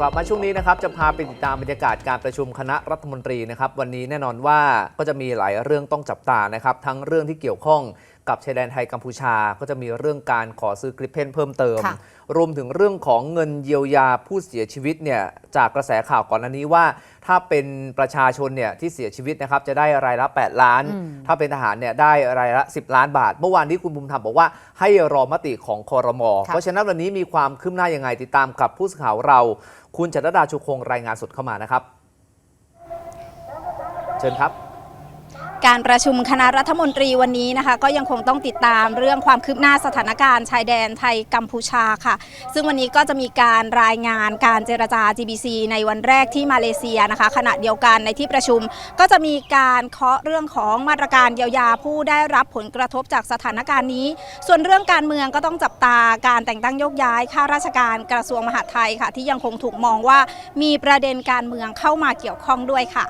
กลับมาช่วงนี้นะครับจะพาไปติดตามบรรยากาศการประชุมคณะรัฐมนตรีนะครับวันนี้แน่นอนว่าก็จะมีหลายเรื่องต้องจับตานะครับทั้งเรื่องที่เกี่ยวข้อง กับชายแดนไทยกัมพูชา ก็จะมีเรื่องการขอซื้อกริปเพนเพิ่มเติม ค่ะรวมถึงเรื่องของเงินเยียวยาผู้เสียชีวิตเนี่ยจากกระแสข่าวก่อนหน้านี้ว่า ถ้าเป็นประชาชนเนี่ยที่เสียชีวิตนะครับจะได้รายละ 8 ล้าน อืม ถ้าเป็นทหารเนี่ยได้รายละ 10 ล้านบาท เมื่อวานนี้คุณภูมิธรรมบอกว่าให้รอมติของคอรมอค่ะ เพราะฉะนั้นวันนี้มีความคืบหน้ายังไงติดตามกับผู้สื่อข่าวเรา คุณจันทดาชูคงรายงานสดเข้ามานะครับ เชิญครับ การประชุมคณะรัฐมนตรีวันนี้นะคะ ก็ยังคงต้องติดตามเรื่องความคืบหน้าสถานการณ์ชายแดนไทยกัมพูชาค่ะ ซึ่งวันนี้ก็จะมีการรายงานการเจรจา GBC ในวันแรกที่มาเลเซียนะคะ ขณะเดียวกันในที่ประชุมก็จะมีการเคาะเรื่องของมาตรการเยียวยาผู้ได้รับผลกระทบจากสถานการณ์นี้ ส่วนเรื่องการเมืองก็ต้องจับตาการแต่งตั้งโยกย้ายข้าราชการกระทรวงมหาดไทยค่ะ ที่ยังคงถูกมองว่ามีประเด็นการเมืองเข้ามาเกี่ยวข้องด้วยค่ะ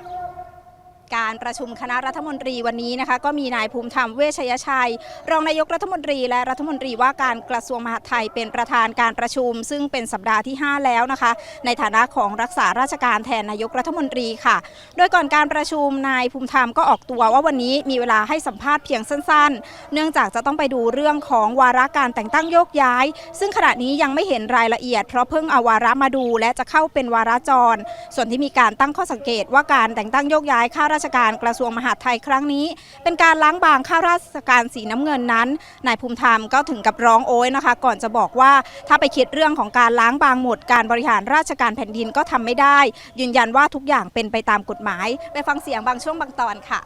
การประชุมคณะรัฐมนตรีวันนี้นะคะ ก็มีนายภูมิธรรมเวชยชัย รองนายกรัฐมนตรีและรัฐมนตรีว่าการกระทรวงมหาดไทยเป็นประธานการประชุม ซึ่งเป็นสัปดาห์ที่ 5 แล้วนะคะ ในฐานะของรักษาราชการแทนนายกรัฐมนตรีค่ะ โดยก่อนการประชุมนายภูมิธรรมก็ออกตัวว่าวันนี้มีเวลาให้สัมภาษณ์เพียงสั้น ๆ เนื่องจากจะต้องไปดูเรื่องของวาระการแต่งตั้งโยกย้าย ซึ่งขณะนี้ยังไม่เห็นรายละเอียด เพราะเพิ่งเอาวาระมาดู และจะเข้าเป็นวาระจร ส่วนที่มีการตั้งข้อสังเกตว่าการแต่งตั้งโยกย้ายข้าราชราชการกระทรวงมหาดไทยครั้งนี้ เป็นการล้างบางข้าราชการสีน้ำเงินนั้นนายภูมิธรรมก็ถึงกับร้องโอ้ยนะคะ ก่อนจะบอกว่าถ้าไปคิดเรื่องของการล้างบางหมดการบริหารราชการแผ่นดินก็ทำไม่ได้ ยืนยันว่าทุกอย่างเป็นไปตามกฎหมาย ไปฟังเสียงบางช่วงบางตอนค่ะ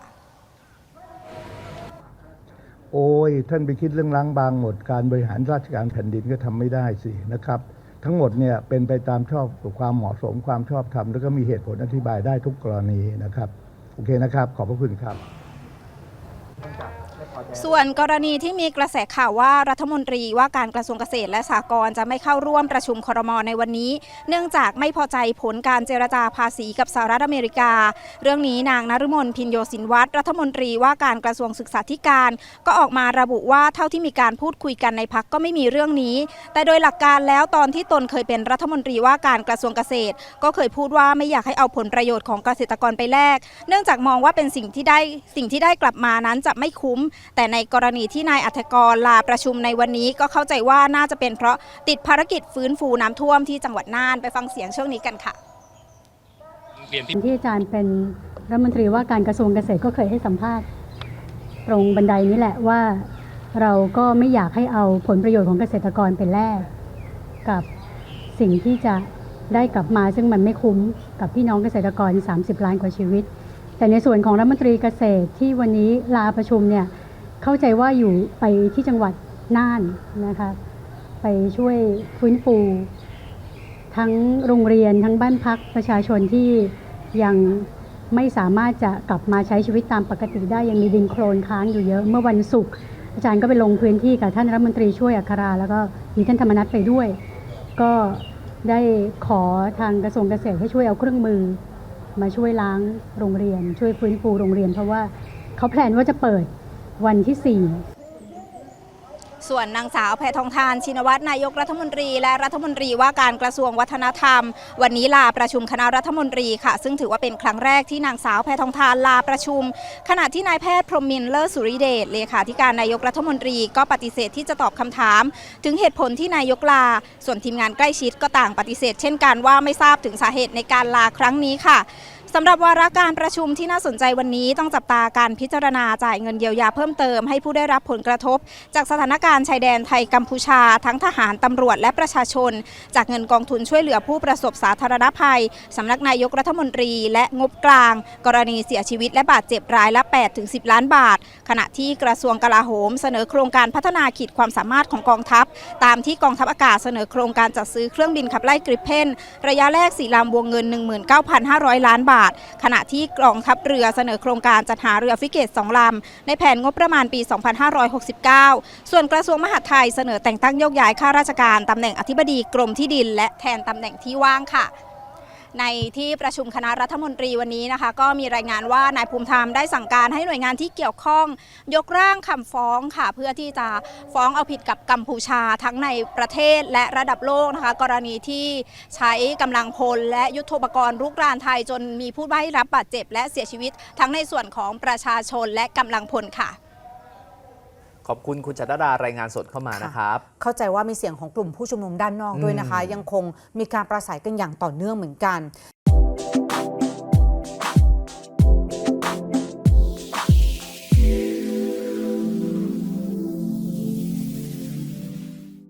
โอ้ยท่านไปคิดเรื่องล้างบางหมดการบริหารราชการแผ่นดินก็ทำไม่ได้สินะครับ ทั้งหมดเนี่ยเป็นไปตามชอบความเหมาะสมความชอบธรรมแล้วก็มีเหตุผลอธิบายได้ทุกกรณีนะครับ โอเคนะครับ ขอบพระคุณครับ ส่วนกรณีที่มีกระแสข่าวว่ารัฐมนตรีว่าการกระทรวงเกษตรและสหกรณ์จะไม่เข้าร่วมประชุมครมในวันนี้ เนื่องจากไม่พอใจผลการเจรจาภาษีกับสหรัฐอเมริกา เรื่องนี้นางนฤมลพินโยสินวัตรรัฐมนตรีว่าการกระทรวงศึกษาธิการ ก็ออกมาระบุว่าเท่าที่มีการพูดคุยกันในพักก็ไม่มีเรื่องนี้ แต่โดยหลักการแล้วตอนที่ตนเคยเป็นรัฐมนตรีว่าการกระทรวงเกษตร ก็เคยพูดว่าไม่อยากให้เอาผลประโยชน์ของเกษตรกรไปแลกเนื่องจากมองว่าเป็นสิ่งที่ได้สิ่งที่ได้กลับมานั้นจะไม่คุ้มแต่ในกรณีที่นายอัธกรลาประชุมในวันนี้ก็เข้าใจว่าน่าจะเป็นเพราะติดภารกิจฟื้นฟูน้ำท่วมที่จังหวัดน่านไปฟังเสียงช่วงนี้กันค่ะที่อาจารย์เป็นรัฐมนตรีว่าการกระทรวงเกษตรก็เคยให้สัมภาษณ์ตรงบันไดนี้แหละว่า เราก็ไม่อยากให้เอาผลประโยชน์ของเกษตรกรไปแลกกับสิ่งที่จะได้กลับมาซึ่งมันไม่คุ้มกับพี่น้องเกษตรกร 30 ล้านกว่าชีวิต แต่ในส่วนของรัฐมนตรีเกษตรที่วันนี้ลาประชุมเนี่ย เข้าใจว่าอยู่ไปที่จังหวัดน่านนะคะไปช่วยฟื้นฟู ทั้งโรงเรียนทั้งบ้านพักประชาชนที่ยังไม่สามารถจะกลับมาใช้ชีวิตตามปกติได้ยังมีดินโคลนค้างอยู่เยอะ เมื่อวันศุกร์อาจารย์ก็ไปลงพื้นที่กับท่านรัฐมนตรีช่วยอัครา แล้วก็มีท่านธรรมนัฐไปด้วย ก็ได้ขอทางกระทรวงเกษตรให้ช่วยเอาเครื่องมือ มาช่วยล้างโรงเรียน ช่วยฟื้นฟูโรงเรียน เพราะว่าเขาแพลนว่าจะเปิด วันที่ 4ส่วนนางสาวแพทองทานชินวัตรนายกรัฐมนตรี และรัฐมนตรีว่าการกระทรวงวัฒนธรรม วันนี้ลาประชุมคณะรัฐมนตรีค่ะ ซึ่งถือว่าเป็นครั้งแรกที่นางสาวแพทองทานลาประชุม ขณะที่นายแพทย์พรหมมินเลิศสุริเดชเลขาธิการนายกรัฐมนตรีก็ปฏิเสธที่จะตอบคำถาม ถึงเหตุผลที่นายกลา ส่วนทีมงานใกล้ชิดก็ต่างปฏิเสธ เช่นกันว่าไม่ทราบถึงสาเหตุในการลาครั้งนี้ค่ะ สำหรับวาระการประชุมที่น่าสนใจวันนี้ต้องจับตาการพิจารณาจ่ายเงินเยียวยาเพิ่มเติมให้ผู้ได้รับผลกระทบ จากสถานการณ์ชายแดนไทยกัมพูชา ทั้งทหารตำรวจและประชาชน จากเงินกองทุนช่วยเหลือผู้ประสบสาธารณภัยสำนักนายกรัฐมนตรีและงบกลาง กรณีเสียชีวิตและบาดเจ็บรายละ8ถึง10 ล้านบาท ขณะที่กระทรวงกลาโหมเสนอโครงการพัฒนาขีดความสามารถของกองทัพ ตามที่กองทัพอากาศเสนอโครงการจัดซื้อเครื่องบินขับไล่กริปเพนระยะแรกสี่ลำวงเงิน 19,500 ล้านบาท ขณะที่กองทัพเรือเสนอโครงการจัดหาเรือฟิเกตสองลำในแผนงบประมาณปี 2569 ส่วนกระทรวงมหาดไทยเสนอแต่งตั้งโยกย้ายข้าราชการตำแหน่งอธิบดีกรมที่ดิน และแทนตำแหน่งที่ว่างค่ะ ในที่ประชุมคณะรัฐมนตรีวันนี้นะคะ ก็มีรายงานว่านายภูมิธรรมได้สั่งการให้หน่วยงานที่เกี่ยวข้อง ยกร่างคำฟ้องค่ะ เพื่อที่จะฟ้องเอาผิดกับกัมพูชาทั้งในประเทศและระดับโลกนะคะ กรณีที่ใช้กำลังพลและยุทโธปกรณ์รุกรานไทยจนมีผู้ได้รับบาดเจ็บ และเสียชีวิตทั้งในส่วนของประชาชนและกำลังพลค่ะ ขอบคุณคุณจัตรดารายงานสดเข้ามานะครับ เข้าใจว่ามีเสียงของกลุ่มผู้ชุมนุมด้านนอกด้วยนะคะอืมยังคงมีการประสัยกันอย่างต่อเนื่องเหมือนกัน